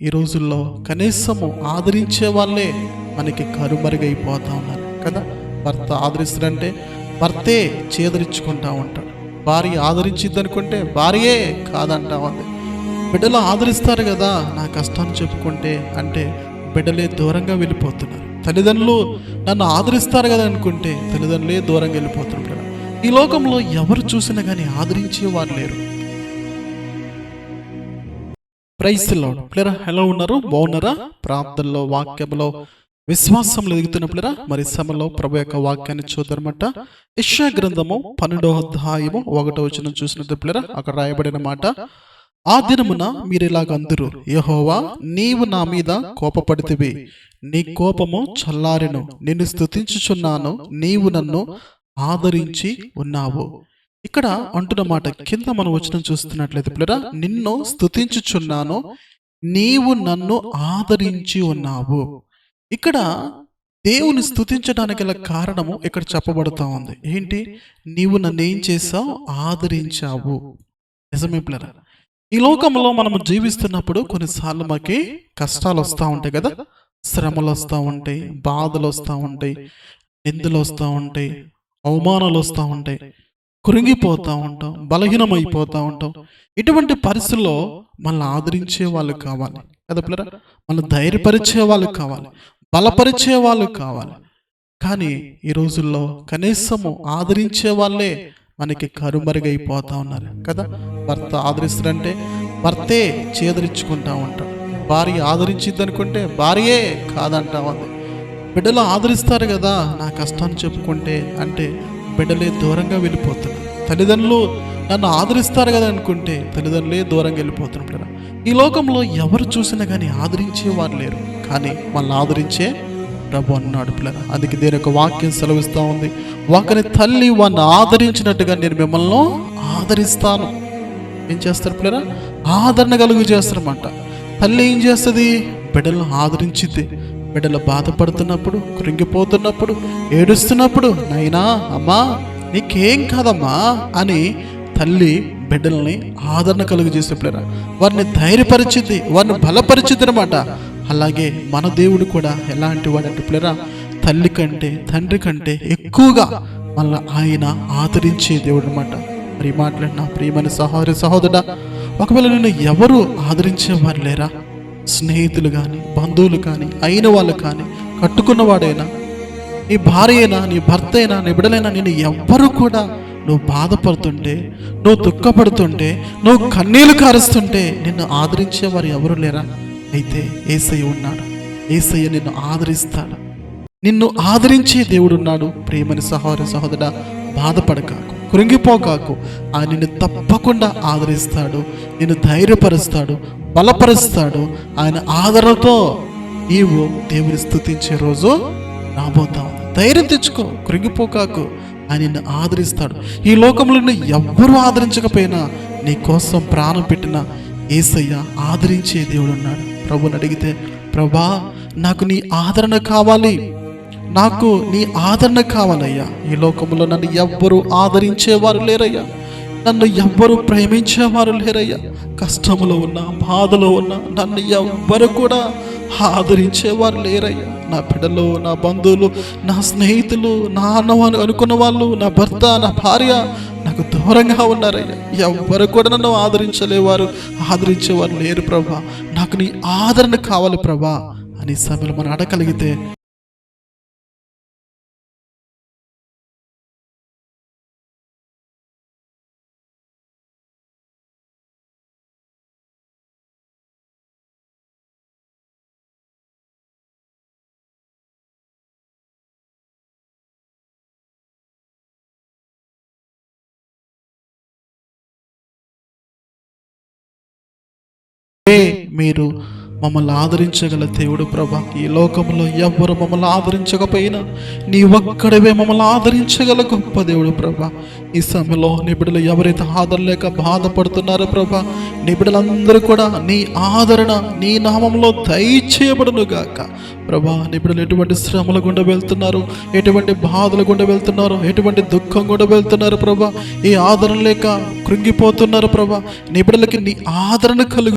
ఈ రోజుల్లో కనీసము ఆదరించే వాళ్ళే మనకి కరుమరుగైపోతా ఉన్నారు కదా? భర్త ఆదరిస్తాడంటే భర్తే చేదరించుకుంటా ఉంటాడు. భార్య ఆదరించిద్ది అనుకుంటే భార్యే కాదంటా ఉంది. బిడ్డలు ఆదరిస్తారు కదా నా కష్టాన్ని చెప్పుకుంటే అంటే బిడ్డలే దూరంగా వెళ్ళిపోతున్నారు. తల్లిదండ్రులు నన్ను ఆదరిస్తారు కదా అనుకుంటే తల్లిదండ్రులే దూరంగా వెళ్ళిపోతున్నారు ఈ లోకంలో ఎవరు చూసినా కానీ ఆదరించే వారు లేరు. ప్రైస్ లోడ్ ప్లేరా ఎలా ఉన్నారు? బాగున్నారా? ప్రార్థనలో వాక్యంలో విశ్వాసంలో ఎదుగుతున్న ప్లేరా మరి సమలో ప్రభు యొక్క వాక్యాన్ని చూద్దామట ఇషా గ్రంథము పన్నెండో అధ్యాయము ఒకటో వచ్చిన చూసినట్టు ప్లేరా అక్కడ రాయబడిన మాట ఆ దినమున మీరు ఇలాగ అందరు యహోవా నీవు నా మీద కోపపడితివి. నీ కోపము చల్లారెను. నిన్ను స్తుతించుచున్నాను. నీవు నన్ను ఆదరించి ఉన్నావు. ఇక్కడ అంటున్న మాట కింద మనం వచ్చిన చూస్తున్నట్లయితే పిల్లరా నిన్ను స్తుతించుచున్నాను నీవు నన్ను ఆదరించి ఉన్నావు. ఇక్కడ దేవుని స్తుతించడానికి గల కారణము ఇక్కడ చెప్పబడుతా ఉంది. ఏంటి? నీవు నన్ను ఏం చేసావు ఆదరించావు. నిజమే పిల్లరా. ఈ లోకంలో మనము జీవిస్తున్నప్పుడు కొన్నిసార్లు మాకి కష్టాలు వస్తూ ఉంటాయి కదా? శ్రమలు వస్తూ ఉంటాయి బాధలు వస్తూ ఉంటాయి నిందలు వస్తూ ఉంటాయి అవమానాలు వస్తూ ఉంటాయి. కృంగిపోతూ ఉంటాం బలహీనమైపోతూ ఉంటాం. ఇటువంటి పరిస్థితుల్లో మనల్ని ఆదరించే వాళ్ళు కావాలి. కదా పిల్లరా? మన ధైర్యపరిచే వాళ్ళు కావాలి. బలపరిచే వాళ్ళు కావాలి. కానీ ఈ రోజుల్లో కనీసము ఆదరించే వాళ్ళే మనకి కరుమరుగైపోతూ ఉన్నారు. కదా? భర్త ఆదరిస్తారంటే భర్తే చేదరించుకుంటా ఉంటాడు. భార్య ఆదరించిద్ది అనుకుంటే భార్యే కాదంటా ఉంది. బిడ్డలు ఆదరిస్తారు కదా నా కష్టాన్ని చెప్పుకుంటే అంటే బిడ్డలే దూరంగా వెళ్ళిపోతున్నారు. తల్లిదండ్రులు నన్ను ఆదరిస్తారు కదా అనుకుంటే తల్లిదండ్రులే దూరంగా వెళ్ళిపోతున్నారు ఈ లోకంలో ఎవరు చూసినా కానీ ఆదరించే వారు లేరు. కానీ వాళ్ళని ఆదరించే ప్రభు అన్నాడు పిల్లల అందుకే దేని యొక్క వాక్యం సెలవిస్తూ ఉంది. ఒకరి తల్లి వాడిని ఆదరించినట్టుగా నేను మిమ్మల్ని ఆదరిస్తాను. ఏం చేస్తారు పిల్లరా ఆదరణ కలుగు చేస్తారన్నమాట. తల్లి ఏం చేస్తుంది? బిడ్డలను ఆదరించింది బిడ్డలు బాధపడుతున్నప్పుడు కృంగిపోతున్నప్పుడు ఏడుస్తున్నప్పుడు నైనా అమ్మా నీకేం కాదమ్మా అని తల్లి బిడ్డల్ని ఆదరణ కలుగు చేసేప్పుడరా. వారిని ధైర్యపరిచింది వారిని బలపరిచిద్ది అనమాట అలాగే మన దేవుడు కూడా ఎలాంటి వాడంటే పిల్లరా తల్లి కంటే తండ్రి కంటే ఎక్కువగా మళ్ళీ ఆయన ఆదరించే దేవుడు అనమాట మరి మాట్లాడిన ప్రియమైన సహోదరి సహోదరుడా ఒకవేళ నేను ఎవరు ఆదరించేవారు లేరా? స్నేహితులు కానీ బంధువులు కానీ అయిన వాళ్ళు కానీ కట్టుకున్నవాడైనా నీ భార్య అయినా నీ భర్త అయినా నీ బిడ్డలైనా నేను ఎవ్వరూ కూడా నువ్వు బాధపడుతుంటే నువ్వు దుఃఖపడుతుంటే నువ్వు కన్నీళ్ళు కారుస్తుంటే నిన్ను ఆదరించే వారు ఎవరు లేరా? అయితే ఏసయ్య ఉన్నాడు. ఏసయ్య నిన్ను ఆదరిస్తాడు. నిన్ను ఆదరించే దేవుడు ఉన్నాడు. ప్రేమని సహోదర సహోదర బాధపడకాకు. కృంగిపోకాకు ఆయన నిన్ను తప్పకుండా ఆదరిస్తాడు నిన్ను ధైర్యపరుస్తాడు బలపరుస్తాడు. ఆయన ఆదరణతో నీవు దేవుని స్థుతించే రోజు రాబోతావు ధైర్యం తెచ్చుకో కృంగిపోకాకు ఆయన నిన్ను ఆదరిస్తాడు. ఈ లోకంలో ఎవ్వరూ ఆదరించకపోయినా నీ కోసం ప్రాణం పెట్టిన ఏసయ్య ఆదరించే దేవుడు ఉన్నాడు. ప్రభుని అడిగితే ప్రభా నాకు నీ ఆదరణ కావాలి. నాకు నీ ఆదరణ కావాలయ్యా. ఈ లోకంలో నన్ను ఎవ్వరూ ఆదరించేవారు లేరయ్యా. నన్ను ఎవ్వరూ ప్రేమించేవారు లేరయ్యా. కష్టంలో ఉన్న బాధలో ఉన్న నన్ను ఎవ్వరు కూడా ఆదరించేవారు లేరయ్యా. నా బిడ్డలు నా బంధువులు నా స్నేహితులు నా అన్న అనుకున్న వాళ్ళు నా భర్త నా భార్య నాకు దూరంగా ఉన్నారయ్యా. ఎవ్వరు కూడా నన్ను ఆదరించలేవారు ఆదరించేవారు లేరు ప్రభా. నాకు నీ ఆదరణ కావాలి ప్రభా. అని సభలు మనం అడగలిగితే మీరు మమ్మల్ని ఆదరించగల దేవుడు ప్రభా. ఈ లోకంలో ఎవ్వరు మమ్మల్ని ఆదరించకపోయినా నీ ఒక్కడివే మమ్మల్ని ఆదరించగల గొప్ప దేవుడు ప్రభా. ఈ సమయంలో నిబిడలు ఎవరైతే ఎవరైతే ఆదరలేక బాధపడుతున్నారో ప్రభా నిబిడలందరూ కూడా నీ ఆదరణ నీ నామంలో దయచేయబడును గాక. ప్రభా నీ ఎటువంటి శ్రమల గుండా వెళ్తున్నారు ఎటువంటి బాధల గుండా వెళ్తున్నారు ఎటువంటి దుఃఖం గుండా వెళ్తున్నారు ప్రభా. ఈ ఆదరణ లేక కృంగిపోతున్నారు ప్రభా. నీ నీ ఆదరణ కలుగు